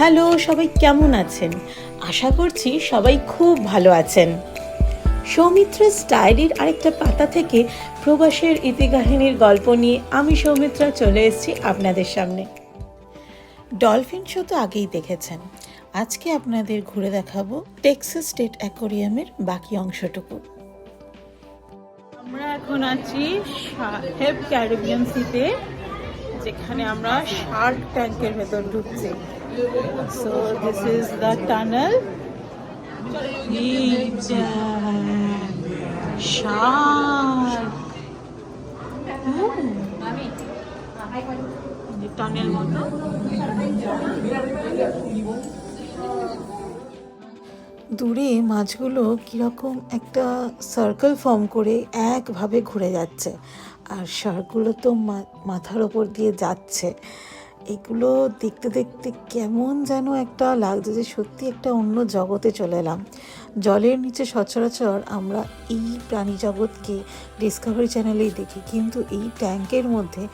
Hello, সবাই কেমন আছেন? আশা করছি সবাই খুব ভালো আছেন। সৌমিত্রা স্টাইলির আরেকটা পাতা থেকে প্রবাসের ইতিকাহিনীর গল্প নিয়ে আমি সৌমিত্রা চলে এসেছি আপনাদের সামনে। ডলফিন শো তো আগেই দেখেছেন। আজকে আপনাদের ঘুরে দেখাবো টেক্সাস স্টেট অ্যাকোরিয়ামের বাকি অংশটুকু। আমরা এখন আছি সাহেব ক্যারিবিয়ান সিতে, যেখানে আমরা শার্ক ট্যাঙ্কের ভেতর ঢুকছি। So this is the tunnel shark tunnel মতো দূরে মাছগুলো কীরকম একটা সার্কেল ফর্ম করে একভাবে ঘুরে যাচ্ছে। আর শার্কগুলো তো মা- মাথার ওপর দিয়ে যাচ্ছে। এগুলো দেখতে দেখতে কেমন যেন একটা লাগছে যে সত্যি একটা অন্য জগতে চলে এলাম। জলের নিচে সচরাচর আমরা এই প্রাণী জগৎকে ডিসকভারি চ্যানেলেই দেখি, কিন্তু এই ট্যাঙ্কের মধ্যে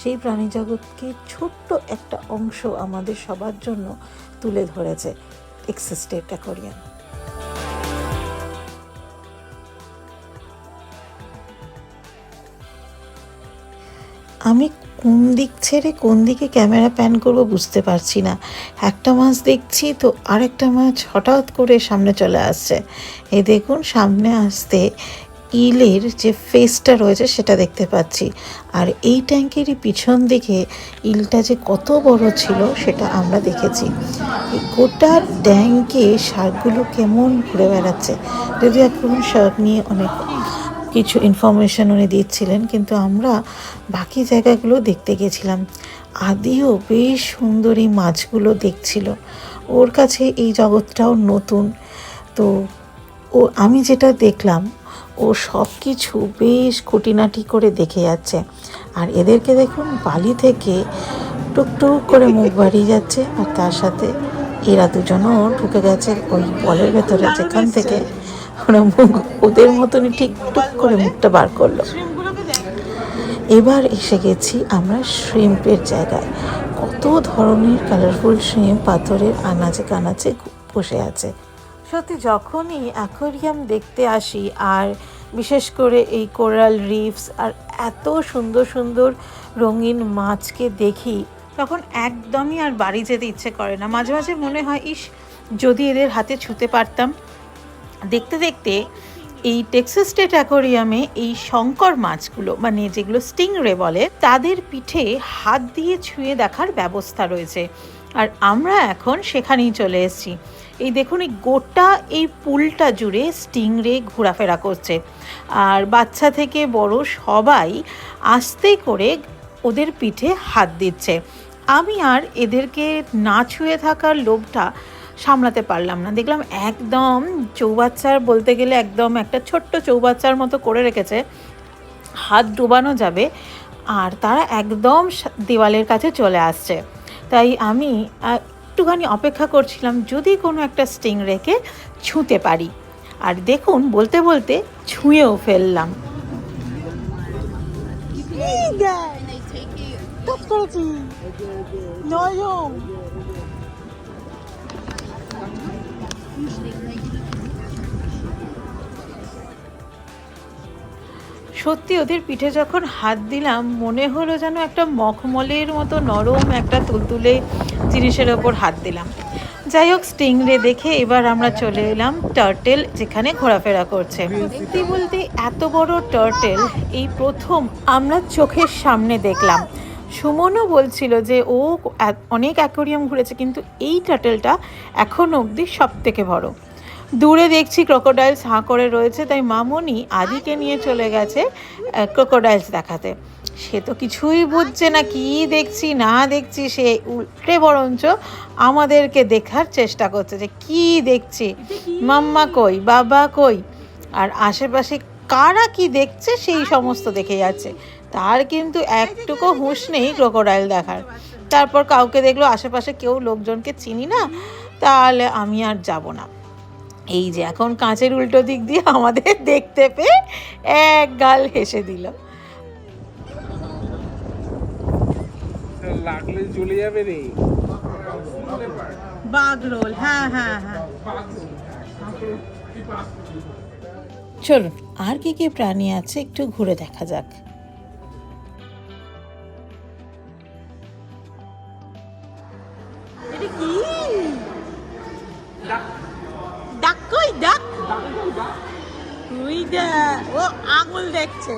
সেই প্রাণী জগৎকে ছোট্ট একটা অংশ আমাদের সবার জন্য তুলে ধরেছে এক্সিস্টেড অ্যাকোরিয়াম আমি কোন দিক ছেড়ে কোন দিকে ক্যামেরা প্যান করব বুঝতে পারছি না। একটা মাছ দেখছি তো আরেকটা মাছ হঠাৎ করে সামনে চলে আসছে। এই দেখুন, সামনে আসতে ইলের যে ফেসটা রয়েছে সেটা দেখতে পাচ্ছি। আর এই ট্যাঙ্কেরই পিছন দিকে ইলটা যে কত বড় ছিল সেটা আমরা দেখেছি। গোটা ট্যাঙ্কে শার্কগুলো কেমন ঘুরে বেড়াচ্ছে। যদি এখন শার্ক নিয়ে অনেক কিছু ইনফরমেশন উনি দিচ্ছিলেন, কিন্তু আমরা বাকি জায়গাগুলো দেখতে গেছিলাম। আদিও বেশ সুন্দর এই মাছগুলো দেখছিল। ওর কাছে এই জগৎটাও নতুন। তো ও, আমি যেটা দেখলাম, ও সব কিছু বেশ খুঁটিনাটি করে দেখে যাচ্ছে। আর এদেরকে দেখুন, বালি থেকে টুকটুক করে মুখ বাড়িয়ে যাচ্ছে। আর তার সাথে এরা দুজনও ঢুকে গেছে ওই বলের ভেতরে যেখান থেকে ওরা মুখ ওদের মতনই ঠিক টুক করে মুখটা বার করল। এবার এসে গেছি আমরা শ্রিম্পের জায়গায়। কত ধরনের কালারফুল শ্রিম্প পাথরের আনাচে কানাচে বসে আছে। সত্যি যখনই অ্যাকোরিয়াম দেখতে আসি, আর বিশেষ করে এই কোরাল রিফস আর এত সুন্দর সুন্দর রঙিন মাছকে দেখি, তখন একদমই আর বাড়ি যেতে ইচ্ছে করে না। মাঝে মাঝে মনে হয়, ইস, যদি এদের হাতে ছুতে পারতাম। দেখতে দেখতে এই টেক্সাস স্টেট অ্যাকোরিয়ামে এই শঙ্কর মাছগুলো মানে যেগুলো স্টিংরে বলে, তাদের পিঠে হাত দিয়ে ছুঁয়ে দেখার ব্যবস্থা রয়েছে। আর আমরা এখন সেখানেই চলে এসেছি। এই দেখুন, এই গোটা এই পুলটা জুড়ে স্টিংরে ঘোরাফেরা করছে। আর বাচ্চা থেকে বড় সবাই আস্তে করে ওদের পিঠে হাত দিচ্ছে। আমি আর এদেরকে না ছুঁয়ে থাকার লোভটা সামলাতে পারলাম না। দেখলাম একদম চৌবাচ্চার বলতে গেলে একদম একটা ছোট্ট চৌবাচ্চার মতো করে রেখেছে। হাত ডুবানো যাবে আর তারা একদম দেওয়ালের কাছে চলে আসছে। তাই আমি একটুখানি অপেক্ষা করছিলাম যদি কোনো একটা স্টিং রেখে ছুঁতে পারি। আর দেখুন, বলতে বলতে ছুঁয়েও ফেললাম। সত্যি ওদের পিঠে যখন হাত দিলাম, মনে হলো যেন একটা মখমলের মতো নরম একটা তুলতুলে জিনিসের ওপর হাত দিলাম। যাই হোক স্টিংরে দেখে এবার আমরা চলে এলাম টার্টেল, যেখানে ঘোরাফেরা করছে। সত্যি বলতে এত বড় টার্টেল, এই প্রথম আমরা চোখের সামনে দেখলাম। সুমনও বলছিল যে ও অনেক অ্যাকোরিয়াম ঘুরেছে, কিন্তু এই টাটেলটা এখন অবধি সব থেকে বড়। দূরে দেখছি ক্রোকোডাইলস হাঁ করে রয়েছে, তাই মামনি আদিকে নিয়ে চলে গেছে ক্রোকোডাইলস দেখাতে। সে তো কিছুই বুঝছে না, কি দেখছি, না দেখছি, সে উল্টে বরঞ্চ আমাদেরকে দেখার চেষ্টা করছে যে কি দেখছি। মাম্মা কই, বাবা কই? আর আশেপাশে কারা কি দেখছে, সেই সমস্ত দেখে যাচ্ছে। তার কিন্তু একটুকু হুঁশ নেই ক্রোকোডাইল দেখার। তারপর কাউকে দেখল আশেপাশে কেউ লোকজনকে চিনি না তাহলে আমি আর যাব না। এই যে এখন কাঁচের উল্টো দিক দিয়ে আমাদের দেখতে পেয়ে এক গাল হেসে দিল। লাগলে চলে যাবে রে। হ্যাঁ হ্যাঁ হ্যাঁ। চলুন আর কি কি প্রাণী আছে একটু ঘুরে দেখা যাক। দেখছে।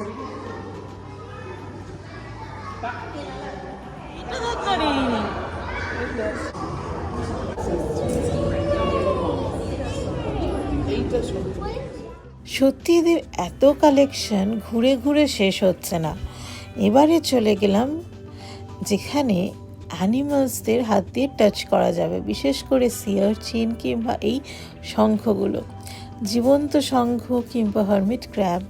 সত্যি এদের এত কালেকশন ঘুরে ঘুরে শেষ হচ্ছে না। এবারে চলে গেলাম, যেখানে অ্যানিমালসদের হাত দিয়ে টাচ করা যাবে, বিশেষ করে সিয়ার চিন কিংবা এই শঙ্খগুলো। জীবন্ত শঙ্খ কিংবা হারমিট ক্র্যাব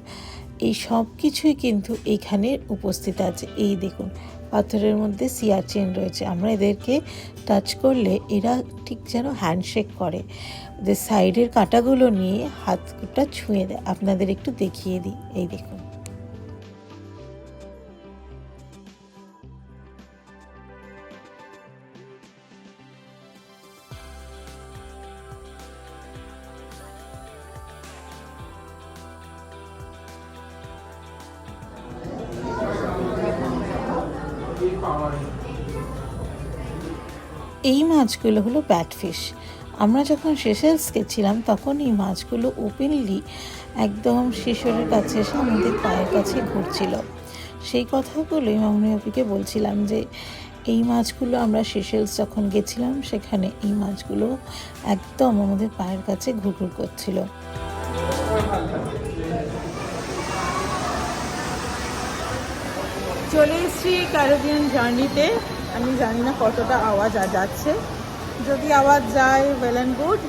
এই সব কিছুই কিন্তু এইখানে উপস্থিত আছে। এই দেখুন, পাথরের মধ্যে সিয়ার চেন রয়েছে। আমরা এদেরকে টাচ করলে এরা ঠিক যেন হ্যান্ডশেক করে। ওদের সাইডের কাঁটাগুলো নিয়ে হাতটা ছুঁয়ে দেয়। আপনাদের একটু দেখিয়ে দিই। এই দেখুন। এই মাছগুলো হলো ব্যাটফিশ। আমরা যখন সেশেলস গেছিলাম তখন এই মাছগুলো ওপেনলি একদম শিশরের কাছে এসে আমাদের পায়ের কাছে ঘুরছিল। সেই কথাগুলোই মামনি অপিকে বলছিলাম যে, এই মাছগুলো আমরা সেশেলস যখন গেছিলাম, সেখানে এই মাছগুলো একদম আমাদের পায়ের কাছে ঘুরঘুর করছিল। চলে এসেছি ক্যারেবিয়ান জার্নিতে আমি জানি না কতটা আওয়াজ যাচ্ছে। যদি আওয়াজ যায় ওয়েল অ্যান্ড গুড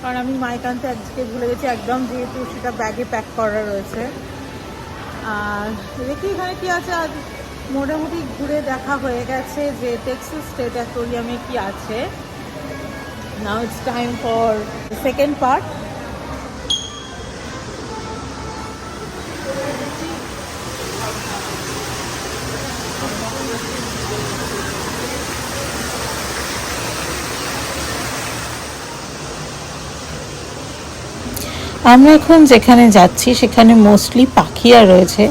কারণ আমি মাইকান্তে আজকে ভুলে গেছি, একদম যেহেতু সেটা ব্যাগে প্যাক করা রয়েছে। আর দেখি এখানে কি আছে। আজ মোটামুটি ঘুরে দেখা হয়ে গেছে যে টেক্সাস স্টেট অ্যাকোরিয়ামে কি আছে। Now it's time for second part আমরা এখন যেখানে যাচ্ছি, সেখানে মোস্টলি পাখিয়া রয়েছে,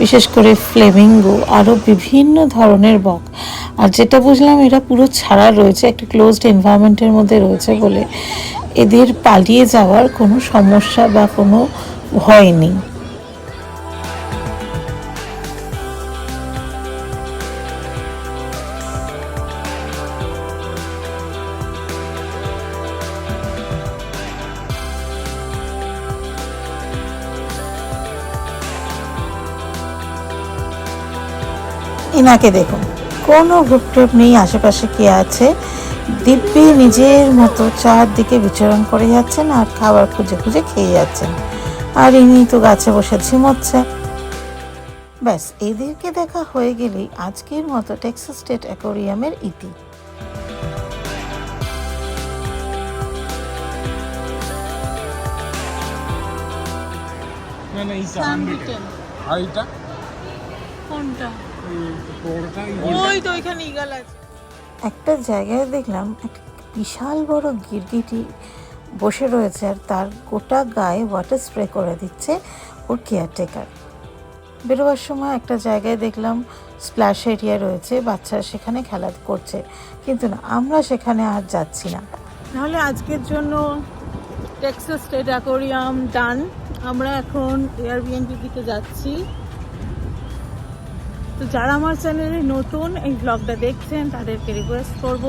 বিশেষ করে ফ্লেমিঙ্গো আরও বিভিন্ন ধরনের বক। আর যেটা বুঝলাম, এরা পুরো ছাড়া রয়েছে, একটা ক্লোজড এনভায়রনমেন্টের মধ্যে রয়েছে বলে। এদের পালিয়ে যাওয়ার কোনো সমস্যা বা কোনো ভয় নেই। এনাকে দেখুন। কোনো ভুপটুপ নেই আশেপাশে কে আছে? দিব্যি নিজের মতো চারদিকে বিচরণ করে যাচ্ছেন আর খাবার খুঁজে খুঁজে খেয়ে যাচ্ছেন। আর ইনি তো গাছে বসে ঝিমোচ্ছে। ব্যাস এদেরকে দেখা হয়ে গেলেই আজকের মতো টেক্সাস স্টেট অ্যাকোরিয়ামের ইতি। না না এইটা সানবিটেন আর এইটা কোনটা? ওই তো ওইখানে ইগাল আছে। একটা জায়গায় দেখলাম একটা বিশাল বড় গিরগিটি বসে রয়েছে আর তার গোটা গায়ে ওয়াটার স্প্রে করে দিচ্ছে ওর কেয়ারটেকার বেরোবার সময় একটা জায়গায় দেখলাম স্প্ল্যাশ এরিয়া রয়েছে বাচ্চারা সেখানে খেলা করছে। কিন্তু না আমরা সেখানে আর যাচ্ছি না। নাহলে আজকের জন্য টেক্সাস স্টেট অ্যাকোরিয়াম ডান আমরা এখন এয়ারবিএনবি দিকে যাচ্ছি। তো যারা আমার চ্যানেলে নতুন এই ব্লগটা দেখছেন, তাদেরকে রিকোয়েস্ট করব,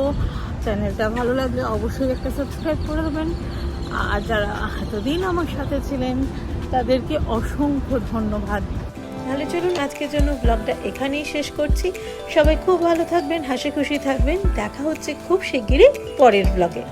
চ্যানেলটা ভালো লাগলে অবশ্যই একটা সাবস্ক্রাইব করে দেবেন। আর যারা এতদিন আমার সাথে ছিলেন, তাদেরকে অসংখ্য ধন্যবাদ। তাহলে চলুন আজকের জন্য ব্লগটা এখানেই শেষ করছি। সবাই খুব ভালো থাকবেন, হাসি খুশি থাকবেন। দেখা হচ্ছে খুব শিগগিরই পরের ব্লগে